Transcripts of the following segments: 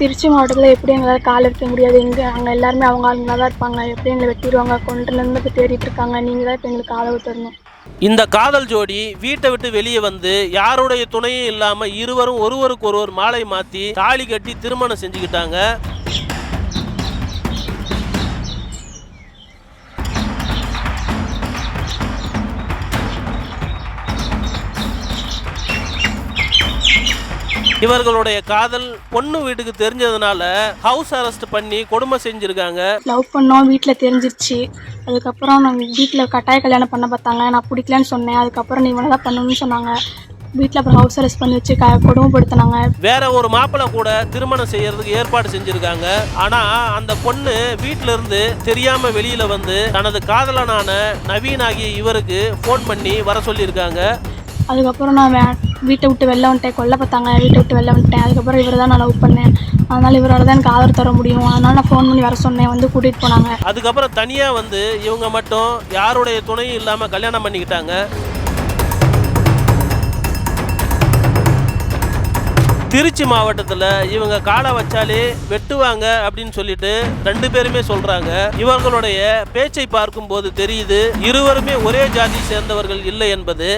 திருச்சி மாவட்டத்தில் எப்படி எங்களால் கால் வைக்க முடியாது? எங்கே அங்கே எல்லாருமே அவங்க ஆளுங்களாக தான் இருப்பாங்க. எப்படி எங்களை வெட்டிடுவாங்க? கொண்டுலேருந்து இப்போ தேடிட்டு இருக்காங்க. நீங்கள் தான் இப்போ எங்களுக்கு ஆதரவு தரணும் இந்த காதல் ஜோடி வீட்டை விட்டு வெளியே வந்து யாருடைய துணையும் இல்லாமல் இருவரும் ஒருவருக்கு ஒருவர் மாலை மாற்றி தாலி கட்டி திருமணம் செஞ்சுக்கிட்டாங்க. இவர்களுடைய காதல் பொண்ணு வீட்டுக்கு தெரிஞ்சதுனால ஹவுஸ் அரெஸ்ட் பண்ணி கொடுமை செஞ்சிருக்காங்க. லவ் பண்ணோம் வீட்டில் தெரிஞ்சிருச்சு. அதுக்கப்புறம் நாங்கள் வீட்டில் கட்டாய கல்யாணம் பண்ண பார்த்தாங்க. நான் பிடிக்கலன்னு சொன்னேன். அதுக்கப்புறம் நீ தான் பண்ணணும்னு சொன்னாங்க. வீட்டில் அப்புறம் ஹவுஸ் அரெஸ்ட் பண்ணி வச்சு கொடுமைப்படுத்தினாங்க. வேற ஒரு மாப்பிள்ளை கூட திருமணம் செய்யறதுக்கு ஏற்பாடு செஞ்சிருக்காங்க. ஆனா அந்த பொண்ணு வீட்ல இருந்து தெரியாம வெளியில வந்து தனது காதலனான நவீன் ஆகிய இவருக்கு ஃபோன் பண்ணி வர சொல்லியிருக்காங்க. அதுக்கப்புறம் நான் வே வீட்டை விட்டு வெளில வந்துட்டேன். கொல்ல பார்த்தாங்க. வீட்டை விட்டு வெளில வந்துட்டேன். அதுக்கப்புறம் இவரை தான் நான் லவ் பண்ணேன். அதனால் இவரால் தான் எனக்கு ஆதரவு தர முடியும். அதனால் நான் ஃபோன் பண்ணி வர சொன்னேன். வந்து கூட்டிகிட்டு போனாங்க. அதுக்கப்புறம் தனியாக வந்து இவங்க மட்டும் யாருடைய துணையும் இல்லாமல் கல்யாணம் பண்ணிக்கிட்டாங்க. திருச்சி மாவட்டத்தில் இவங்க காலை வச்சாலே வெட்டுவாங்க அப்படின்னு சொல்லிட்டு ரெண்டு பேருமே சொல்றாங்க. இவர்களுடைய பேச்சை பார்க்கும்போது தெரியுது இருவருமே ஒரே ஜாதி சேர்ந்தவர்கள் இல்லை என்பது.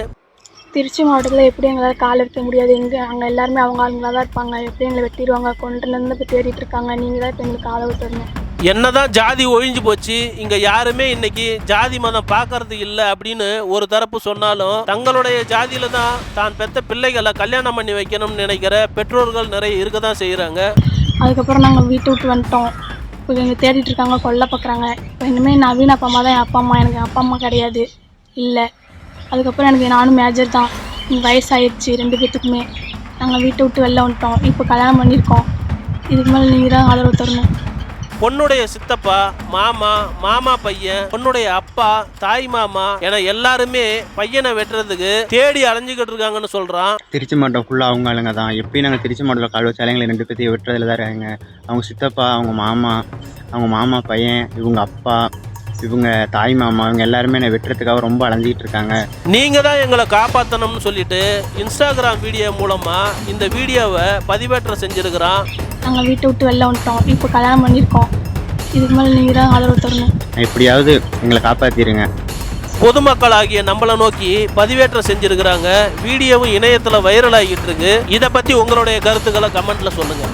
திருச்சி மாவட்டத்தில் எப்படி எங்களால் கால் வைக்க முடியாது? எங்கே அங்கே எல்லாருமே அவங்க ஆளுங்களாக தான் இருப்பாங்க. எப்படி எங்களை வெட்டிடுவாங்க? கொண்டுலேருந்து இப்போ தேடிட்டு இருக்காங்க. நீங்கள் தான் இப்போ எங்களுக்கு ஆதரவு தரணும். என்னதான் ஜாதி ஒழிஞ்சு போச்சு. இங்க யாருமே இன்னைக்கு ஜாதி மதம் பார்க்கறது இல்லை அப்படின்னு ஒரு தரப்பு சொன்னாலும் தங்களுடைய ஜாதியில தான் தான் பெத்த பிள்ளைகளை கல்யாணம் பண்ணி வைக்கணும்னு நினைக்கிற பெற்றோர்கள் நிறைய இருக்க தான் செய்கிறாங்க அதுக்கப்புறம் நாங்கள் வீட்டை விட்டு வந்துட்டோம். இப்போ எங்கள் தேடிட்டு இருக்காங்க கொல்ல பார்க்குறாங்க இப்போ இனிமேல் நவீன் அப்பா அம்மா தான் என் அப்பா அம்மா. எனக்கு என் அப்பா அம்மா கிடையாது. இல்லை. அதுக்கப்புறம் எனக்கு நானும் மேஜர் தான். எனக்கு வயசாயிடுச்சு ரெண்டு பேத்துக்குமே. நாங்கள் வீட்டை விட்டு வெளில வந்துட்டோம். இப்போ கல்யாணம் பண்ணியிருக்கோம். இதுக்கு மேலே நீங்கள் தான் ஆதரவு தரணும். பொண்ணுடைய சித்தப்பா மாமா மாமா பையன் பொண்ணுடைய அப்பா தாய் மாமா என எல்லாருமே பையனை வெட்டுறதுக்கு தேடி அலைஞ்சுக்கிட்டு இருக்காங்கன்னு சொல்றான். திருச்சி மாவட்டம் ஃபுல்லாக அவங்க ஆளுங்க தான். எப்படி நாங்கள் திருச்சி மாவட்டத்தில் கால் வச்சாலும் எங்களை ரெண்டு பேர்த்தையும் வெட்டுறதுல தான் இருக்காங்க. அவங்க சித்தப்பா அவங்க மாமா அவங்க மாமா பையன் இவங்க அப்பா இவங்க தாய் மாமா இவங்க எல்லாருமே என்னை வெட்டுறதுக்காக ரொம்ப அலைஞ்சிக்கிட்டு இருக்காங்க. நீங்க தான் எங்களை காப்பாற்றணும்னு சொல்லிட்டு இன்ஸ்டாகிராம் வீடியோ மூலமா இந்த வீடியோவை பதிவேற்றம் செஞ்சிருக்கிறான் நாங்கள் வீட்டை விட்டு வெளில வந்துட்டோம். இப்போ கல்யாணம் பண்ணியிருக்கோம். இதுக்கு மேலே நீங்கள் தான் ஆதரவு தரணும். எப்படியாவது எங்களை காப்பாற்றிடுங்க பொதுமக்களாகிய நம்மளை நோக்கி பதிவேற்றம் செஞ்சிருக்கிறாங்க. வீடியோவும் இணையத்துல வைரல் ஆகிட்டு இருக்கு. இதை பத்தி உங்களுடைய கருத்துக்களை கமெண்ட்ல சொல்லுங்க.